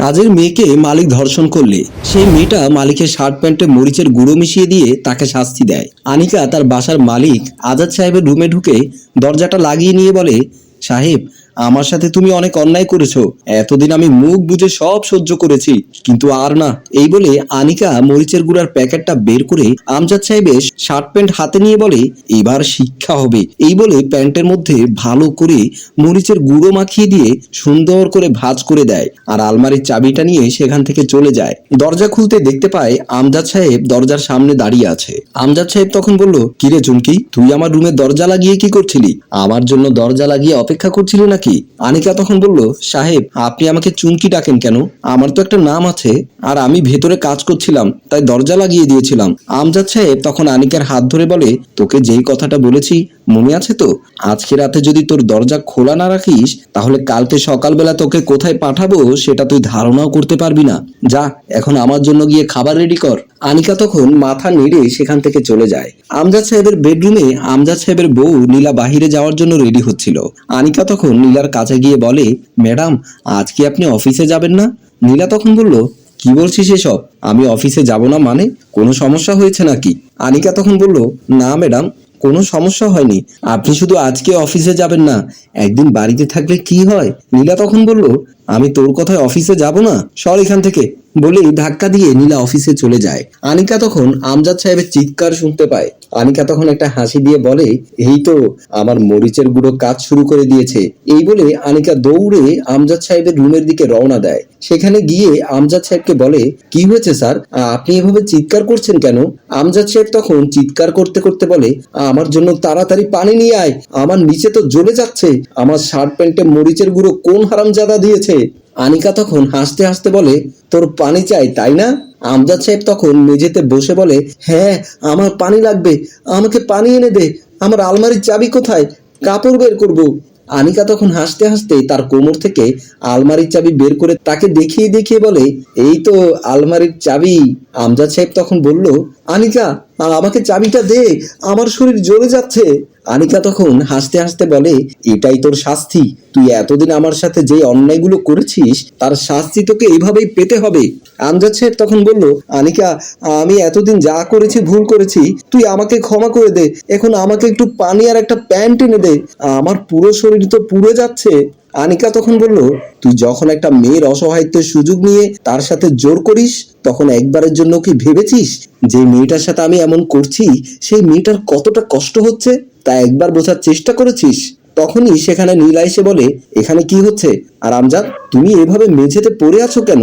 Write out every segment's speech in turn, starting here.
কাজের মেয়েকে মালিক ধর্ষণ করলে। সেই মেয়েটা মালিকের শার্ট প্যান্টে মরিচের গুঁড়ো মিশিয়ে দিয়ে তাকে শাস্তি দেয়। আনিকা তার বাসার মালিক আজাদ সাহেবের রুমে ঢুকে দরজাটা লাগিয়ে নিয়ে বলে, সাহেব আমার সাথে তুমি অনেক অন্যায় করেছ। এতদিন আমি মুখ বুজে সব সহ্য করেছি, কিন্তু আর না। এই বলে আনিকা মরিচের গুঁড়ার প্যাকেটটা বের করে আমজাদ সাহেবের শার্ট প্যান্ট হাতে নিয়ে বলে, এবার শিক্ষা হবে। এই বলে প্যান্টের মধ্যে ভালো করে মরিচের গুঁড়ো মাখিয়ে দিয়ে সুন্দর করে ভাজ করে দেয় আর আলমারির চাবিটা নিয়ে সেখান থেকে চলে যায়। দরজা খুলতে দেখতে পায় আমজাদ সাহেব দরজার সামনে দাঁড়িয়ে আছে। আমজাদ সাহেব তখন বলল, কিরে চুমকি, তুই আমার রুমে দরজা লাগিয়ে কি করছিলি? আমার জন্য দরজা লাগিয়ে অপেক্ষা করছিলি নাকি? আনিকা তখন বলল, সাহেব, আপনি আমাকে চুমকি ডাকেন কেন? আমার তো একটা নাম আছে, আর আমি ভেতরে কাজ করছিলাম, তাই দরজা লাগিয়ে দিয়েছিলাম। আমজাদ সাহেব তখন আনিকার হাত ধরে বলে, তোকে যেই কথাটা বলেছি, মনে আছে তো? আজকে রাতে যদি তোর দরজা খোলা না রাখিস, তাহলে কালকে সকালবেলা তোকে কোথায় পাঠাবো, সেটা তুই ধারণাও করতে পারবি না। যা, এখন আমার জন্য গিয়ে খাবার রেডি কর। আনিকা তখন মাথা নেড়ে সেখান থেকে চলে যায়। আমজাদ সাহেবের বেডরুমে আমজাদ সাহেবের বউ নীলা বাহিরে যাওয়ার জন্য রেডি হচ্ছিল। আনিকা তখন নীলার কাছে গিয়ে বলে, ম্যাডাম, আজ কি আপনি অফিসে যাবেন না? নীলা তখন বলল, কি বলছিস এসব? আমি অফিসে যাব না মানে কোনো সমস্যা হয়েছে নাকি? আনিকা তখন বলল, না ম্যাডাম, কোনো সমস্যা হয়নি। আপনি শুধু আজকে অফিসে যাবেন না, একদিন বাড়িতে থাকলে কি হয়? নীলা তখন বলল, আমি তোর কথায় অফিসে যাব না, সর এখান থেকে। বলেই ধাক্কা দিয়ে নীলা অফিসে চলে যায়। আনিকা তখন আমজাদ সাহেবের চিৎকার শুনতে পায়। আনিকা তখন একটা হাসি দিয়ে বলে, এই তো আমার মরিচের গুঁড়ো কাজ শুরু করে দিয়েছে। এই বলে আনিকা দৌড়ে আমজাদ সাহেবের রুমের দিকে রওনা দেয়। সেখানে গিয়ে আমজাদ সাহেবকে বলে, কি হয়েছে স্যার? আপনি এভাবে চিৎকার করছেন কেন? আমজাদ সাহেব তখন চিৎকার করতে করতে বলে, আমার জন্য তাড়াতাড়ি পানি নিয়ে আয়। আমার নিচে তো জ্বলে যাচ্ছে। আমার শার্ট প্যান্টে মরিচের গুঁড়ো কোন হারামজাদা দিয়েছে? আনিকা তখন হাসতে হাসতে বলে, তোর পানি চাই, তাই না? আমজাদ সাহেব তখন মেঝেতে বসে বলে হ্যাঁ আমার পানি লাগবে, আমাকে পানি এনে দে, আমার আলমারির চাবি কোথায়? কাপড় বের করব। আনিকা তখন হাসতে হাসতে তার কোমর থেকে আলমারির চাবি বের করে তাকে দেখিয়ে দেখিয়ে বলে, এই তো আলমারির চাবি। আমজাদ সাহেব তখন বলল, আনিকা আমাকে চাবিটা দে, আমার শরীর জ্বলে যাচ্ছে। আনিকা তখন হাসতে হাসতে বলে, এটাই তোর শাস্তি। তুই এতদিন আমার সাথে যে অন্যায়গুলো করেছিস, তার শাস্তি তোকে এইভাবেই পেতে হবে। আমজাদ সাহেব তখন বলল, আনিকা, আমি এতদিন যা করেছি ভুল করেছি, তুই আমাকে ক্ষমা করে দে। এখন আমাকে একটু পানি আর একটা প্যান্ট এনে দে। আমার পুরো শরীর তো পুড়ে যাচ্ছে। আনিকা তখন বলল, তুই যখন একটা মেয়ের অসহায়িত্বের সুযোগ নিয়ে তার সাথে জোর করিস, তখন একবারের জন্য কি ভেবেছিস যে মেয়েটার সাথে আমি এমন করছি? সেই মেয়েটার কতটা কষ্ট হচ্ছে তা একবার বোঝার চেষ্টা করেছিস? তখনই সেখানে নীলা এসে বলে, এখানে কি হচ্ছে? আর আমজাদ তুমি এভাবে মেঝেতে পড়ে আছো কেন?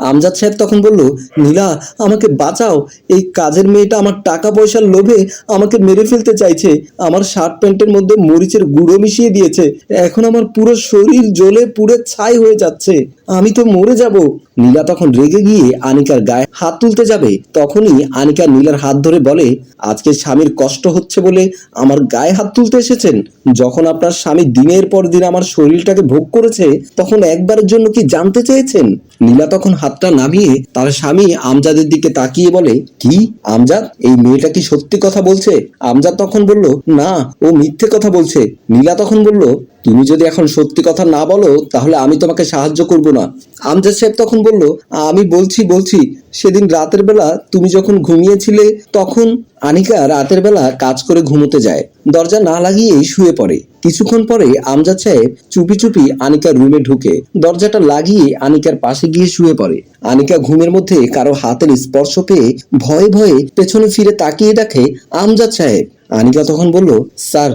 আমজাদ সাহেব তখন বলল, নীলা, আমাকে বাঁচাও। এই কাজের মেয়েটা আমার টাকা পয়সার লোভে আমাকে মেরে ফেলতে চাইছে। আমার শার্ট প্যান্টের মধ্যে মরিচের গুঁড়ো মিশিয়ে দিয়েছে। এখন আমার পুরো শরীর জ্বলে পুড়ে ছাই হয়ে যাচ্ছে। আমি তো মরে যাব। নীলা তখন রেগে গিয়ে আনিকার গায়ে হাত তুলতে যাবে। তখনই আনিকা নীলার হাত ধরে বলে, আজকে স্বামীর কষ্ট হচ্ছে বলে আমার গায়ে হাত তুলতে এসেছেন। যখন আপনার স্বামী দিনের পর দিন আমার শরীরটাকে ভোগ করেছে, তখন একবারের জন্য কি জানতে চেয়েছেন? নীলা তখন হাতটা নামিয়ে তার স্বামী আমজাদের দিকে তাকিয়ে বলে, কি? আমজাদ? এই মেয়েটা কি সত্যি কথা বলছে? আমজাদ তখন বলল, না, ও মিথ্যে কথা বলছে। নীলা তখন বলল তুমি যদি এখন সত্যি কথা না বলো, তাহলে আমি তোমাকে সাহায্য করব না। আমজাদ সাহেব তখন বলল, আমি বলছি বলছি, সেদিন রাতের বেলা তুমি যখন ঘুমিয়েছিলে, তখন আনিকা রাতের বেলা কাজ করে ঘুমোতে যায়। দরজা না লাগিয়েই শুয়ে পড়ে। কিছুক্ষণ পরে আমজাদ সাহেব চুপি চুপি আনিকার রুমে ঢুকে দরজাটা লাগিয়ে আনিকার পাশে গিয়ে শুয়ে পড়ে। আনিকা ঘুমের মধ্যে কারও হাতের স্পর্শ পেয়ে ভয়ে ভয়ে পেছনে ফিরে তাকিয়ে দেখে আমজাদ সাহেব আনিকা তখন বলল, স্যার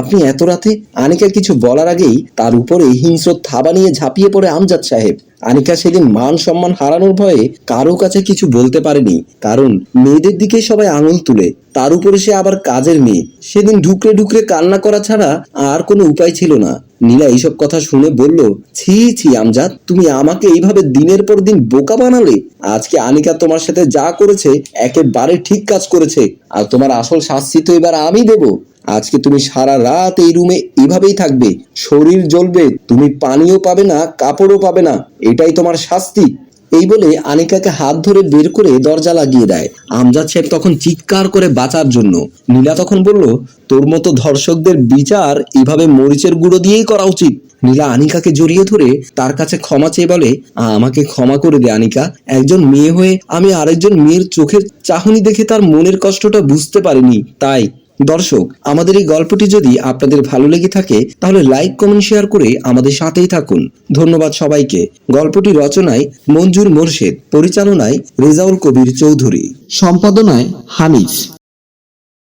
আপনি এত রাতে আনিকা কিছু বলার আগেই তার উপরে হিংস্র থাবা নিয়ে ঝাঁপিয়ে পড়ে আমজাদ সাহেব। আনিকা সেদিন মান সম্মান হারানোর ভয়ে কারও কাছে কিছু বলতে পারেনি, কারণ মেয়েদের দিকে সবাই আঙুল তুলে, তার উপরে সে আবার কাজের মেয়ে। সেদিন ঢুকরে ঢুকরে কান্না করা ছাড়া আর কোনো উপায় ছিল না। নীলা এইসব কথা শুনে বলল, ছি ছি, আমজাদ, তুমি আমাকে এইভাবে দিনের পর দিন বোকা বানালে? আজকে আনিকা তোমার সাথে যা করেছে, একেবারে ঠিক কাজ করেছে, আর তোমার আসল শাস্তি তো এবার আমি দেব। আজকে তুমি সারা রাত এই রুমে এভাবেই থাকবে। শরীর জ্বলবে, তুমি পানিও পাবে না, কাপড়ও পাবে না। এটাই তোমার শাস্তি। এই বলে আনিকাকে হাত ধরে বের করে দরজা লাগিয়ে দেয়। আমজাদ সাহেব তখন চিৎকার করে বাঁচার জন্য। নীলা তখন বলল, তোর মতো ধর্ষকদের বিচার এভাবে মরিচের গুঁড়ো দিয়েই করা উচিত। নীলা আনিকাকে জড়িয়ে ধরে তার কাছে ক্ষমা চেয়ে বলে, আমাকে ক্ষমা করে দে আনিকা। একজন মেয়ে হয়ে আমি আরেকজন মেয়ের চোখের চাহনি দেখে তার মনের কষ্টটা বুঝতে পারিনি। তাই দর্শক, আমাদের এই গল্পটি যদি আপনাদের ভালো লেগে থাকে, তাহলে লাইক, কমেন্ট, শেয়ার করে আমাদের সাথেই থাকুন। ধন্যবাদ সবাইকে। গল্পটি রচনায় মঞ্জুর মোর্শেদ, পরিচালনায় রেজাউল কবির চৌধুরী। সম্পাদনায় হানিফ।